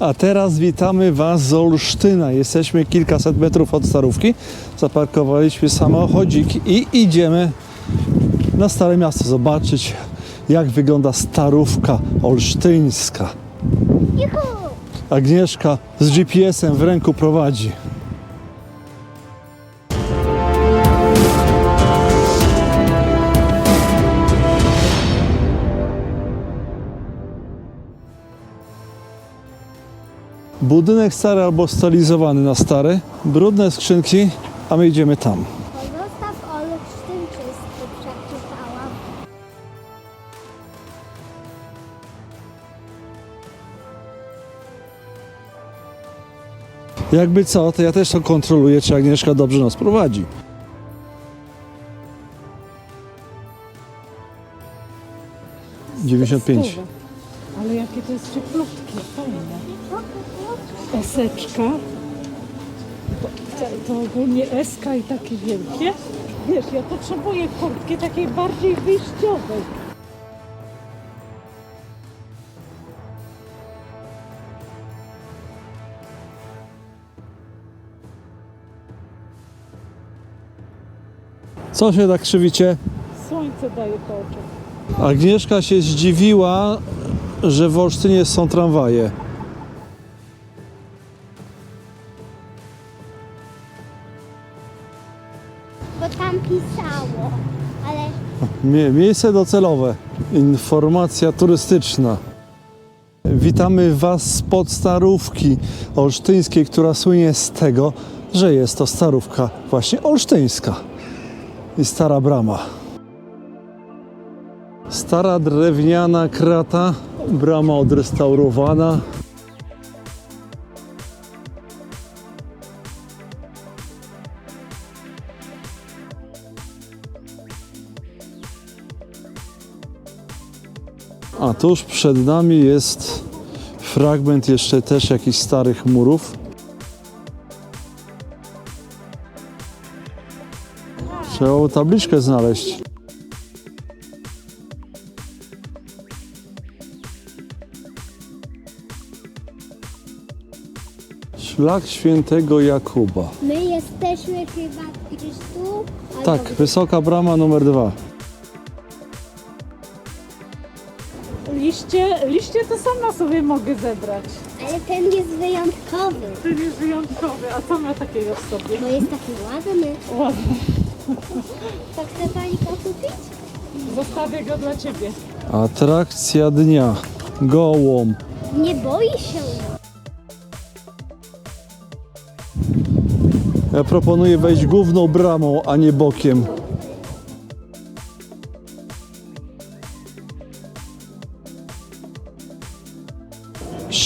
A teraz witamy Was z Olsztyna. Jesteśmy kilkaset metrów od Starówki. Zaparkowaliśmy samochodzik i idziemy na Stare Miasto zobaczyć, jak wygląda Starówka Olsztyńska. Agnieszka z GPS-em w ręku prowadzi. Budynek stary albo stylizowany na stary, brudne skrzynki, a my idziemy tam. Pozostaw Olsztyn czysty, przeczytałam. Jakby co, to ja też to kontroluję, czy Agnieszka dobrze nas prowadzi. Dziewięćdziesiąt pięć. Ale jakie to jest cieplutkie, fajne. Eseczka. To, ogólnie eska i takie wielkie. Wiesz, ja potrzebuję kurtki takiej bardziej wyjściowej. Co się tak krzywicie? Słońce daje po oczach. Agnieszka się zdziwiła, że w Olsztynie są tramwaje. Mie- miejsce docelowe. Informacja turystyczna. Witamy Was spod Starówki Olsztyńskiej, która słynie z tego, że jest to Starówka właśnie olsztyńska. I stara brama. Stara drewniana krata, brama odrestaurowana. Tuż przed nami jest fragment jeszcze też jakichś starych murów. Trzeba tabliczkę znaleźć. Szlak świętego Jakuba. my jesteśmy chyba gdzieś tu. Tak, wysoka brama numer dwa. Liście, liście to sama sobie mogę zebrać. Ale ten jest wyjątkowy, To jest wyjątkowy. A co ma takiego w sobie? bo jest taki ładny. Ładny. To chce pani go kupić? Zostawię go dla ciebie. Atrakcja dnia. Gołąb. Nie boi się. Ja proponuję wejść główną bramą, a nie bokiem.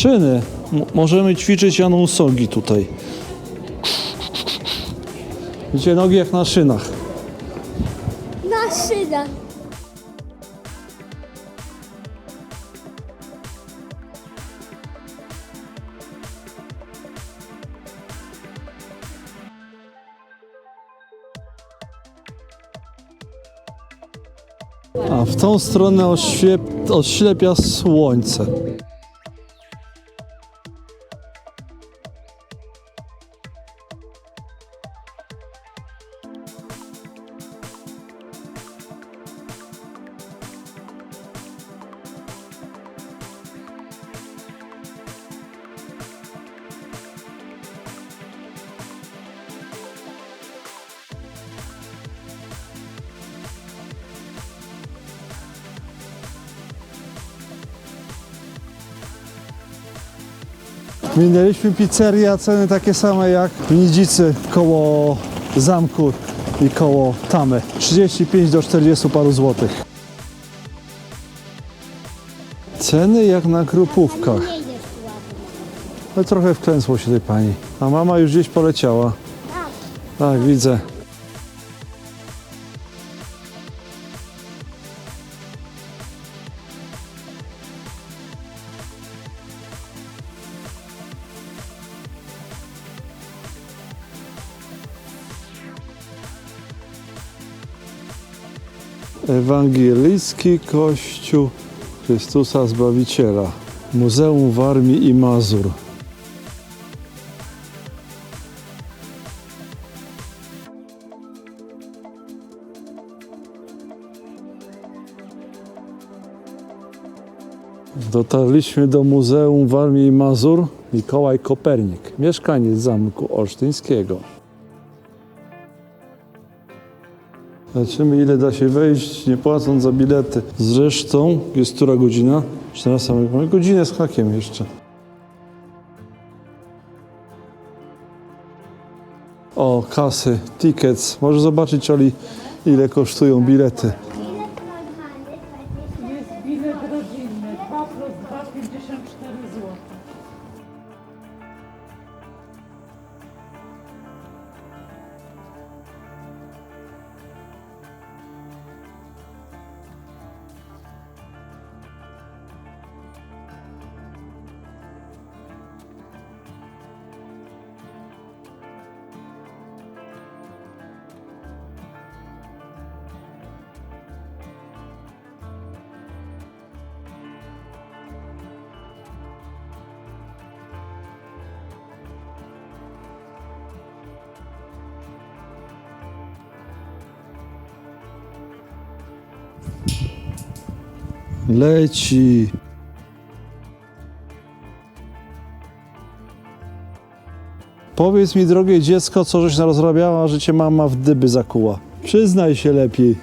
Szyny. M- możemy ćwiczyć janą sogi tutaj. Widzicie, nogi jak na szynach. Na szynach. A w tą stronę oślepia słońce. Minęliśmy pizzerię, a ceny takie same jak w Nidzicy koło zamku i koło tamy. 35 do 40 paru złotych. Ceny jak na krupówkach. No trochę wklęsło się tej pani. A mama już gdzieś poleciała. Tak, widzę. Ewangelicki Kościół Chrystusa Zbawiciela. Muzeum Warmii i Mazur. Dotarliśmy do Muzeum Warmii i Mazur. Mikołaj Kopernik, mieszkaniec zamku olsztyńskiego. Zobaczymy ile da się wejść, nie płacąc za bilety. Zresztą, jest która godzina? 14 mamy godzinę z hakiem jeszcze. O, kasy, tickets. Może zobaczyć, Oli, ile kosztują bilety. Leci. Powiedz mi, drogie dziecko, co żeś narozrabiała, że cię mama w dyby zakuła. Przyznaj się lepiej.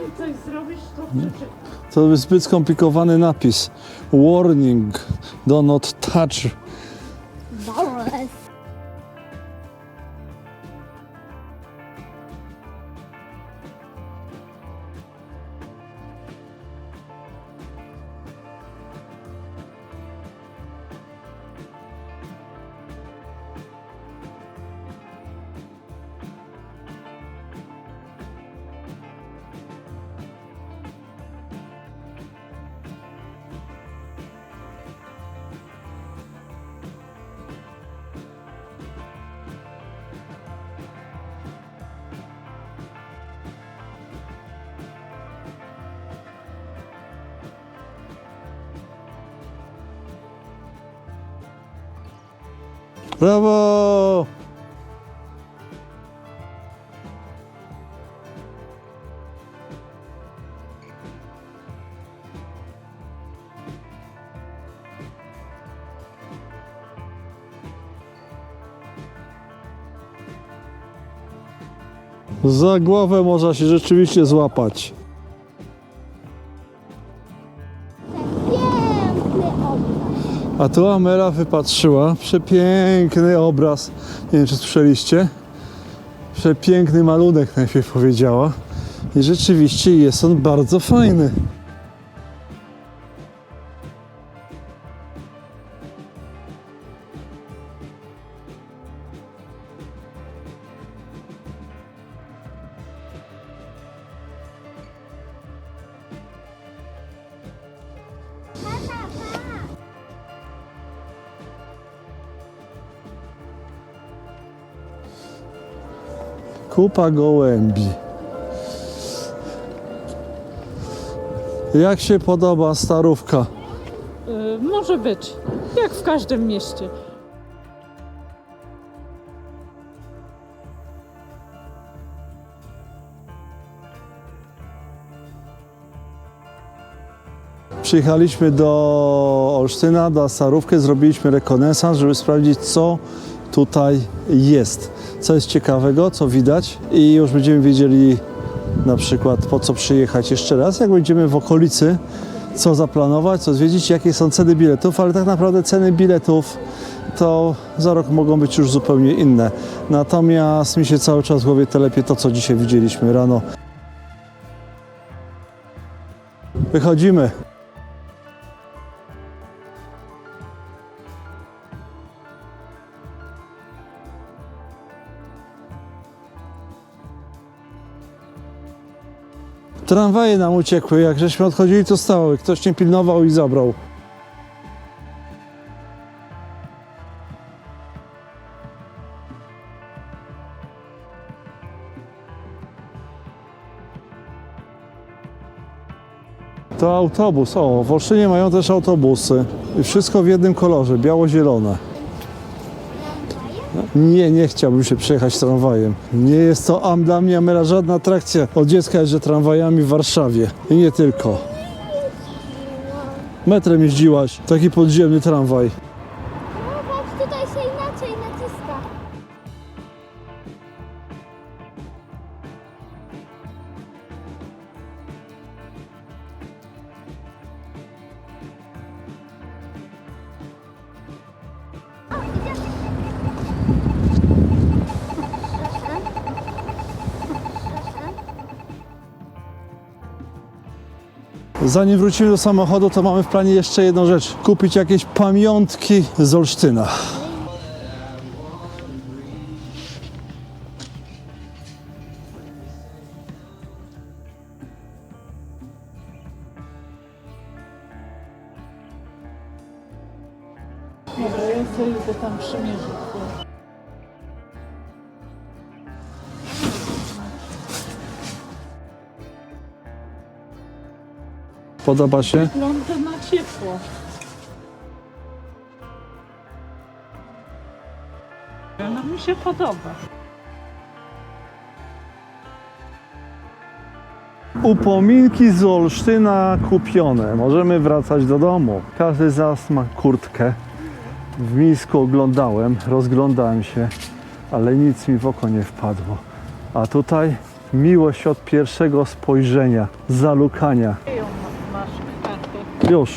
Zanim coś zrobisz, to przeczytaj. To jest zbyt skomplikowany napis. Warning, do not touch. Brawo! Za głowę można się rzeczywiście złapać. A tu Amela wypatrzyła przepiękny obraz. Nie wiem, czy słyszeliście? Przepiękny malunek najpierw powiedziała. I rzeczywiście jest on bardzo fajny. Kupa gołębi. Jak się podoba starówka? Y, może być. Jak w każdym mieście. Przyjechaliśmy do Olsztyna, do Starówki, zrobiliśmy rekonesans, żeby sprawdzić, co tutaj jest. Co jest ciekawego, co widać i już będziemy wiedzieli na przykład po co przyjechać jeszcze raz, jak będziemy w okolicy, co zaplanować, co zwiedzić, jakie są ceny biletów, ale tak naprawdę ceny biletów to za rok mogą być już zupełnie inne. Natomiast mi się cały czas w głowie telepie to, co dzisiaj widzieliśmy rano. Wychodzimy. Tramwaje nam uciekły, jak żeśmy odchodzili to stało? ktoś nie pilnował i zabrał. To autobus, o, w Olszynie mają też autobusy. I wszystko w jednym kolorze, biało-zielone. Nie, nie chciałbym się przejechać tramwajem. Nie jest to dla mnie Amela żadna atrakcja. Od dziecka jeżdżę tramwajami w Warszawie. I nie tylko. Metrem jeździłaś. Taki podziemny tramwaj. Zanim wrócimy do samochodu, to mamy w planie jeszcze jedną rzecz. Kupić jakieś pamiątki z Olsztyna. Podoba się? Wygląda na ciepło. No mi się podoba. Upominki z Olsztyna kupione. Możemy wracać do domu. Każdy z nas ma kurtkę. W Mińsku oglądałem, rozglądałem się, ale nic mi w oko nie wpadło. A tutaj miłość od pierwszego spojrzenia, zalukania. Już.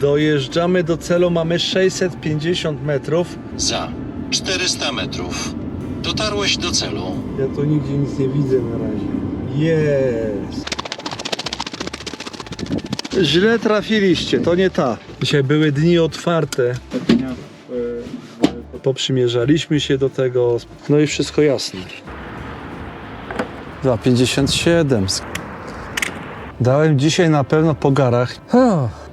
Dojeżdżamy do celu, mamy 650 metrów. Za 400 metrów dotarłeś do celu. Ja tu nigdzie nic nie widzę na razie. Jest. Źle trafiliście, to nie ta. Dzisiaj były dni otwarte. Poprzymierzaliśmy się do tego. No i wszystko jasne. 2,57. Dałem dzisiaj na pewno po garach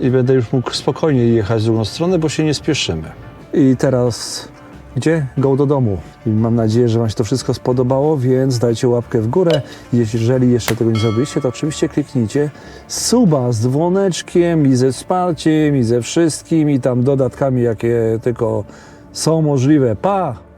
i będę już mógł spokojnie jechać w drugą stronę, bo się nie spieszymy. I teraz gdzie? Go do domu. I mam nadzieję, że Wam się to wszystko spodobało, więc dajcie łapkę w górę. Jeżeli jeszcze tego nie zrobiliście, to oczywiście kliknijcie suba z dzwoneczkiem i ze wsparciem i ze wszystkim i tam dodatkami, jakie tylko są możliwe. Pa!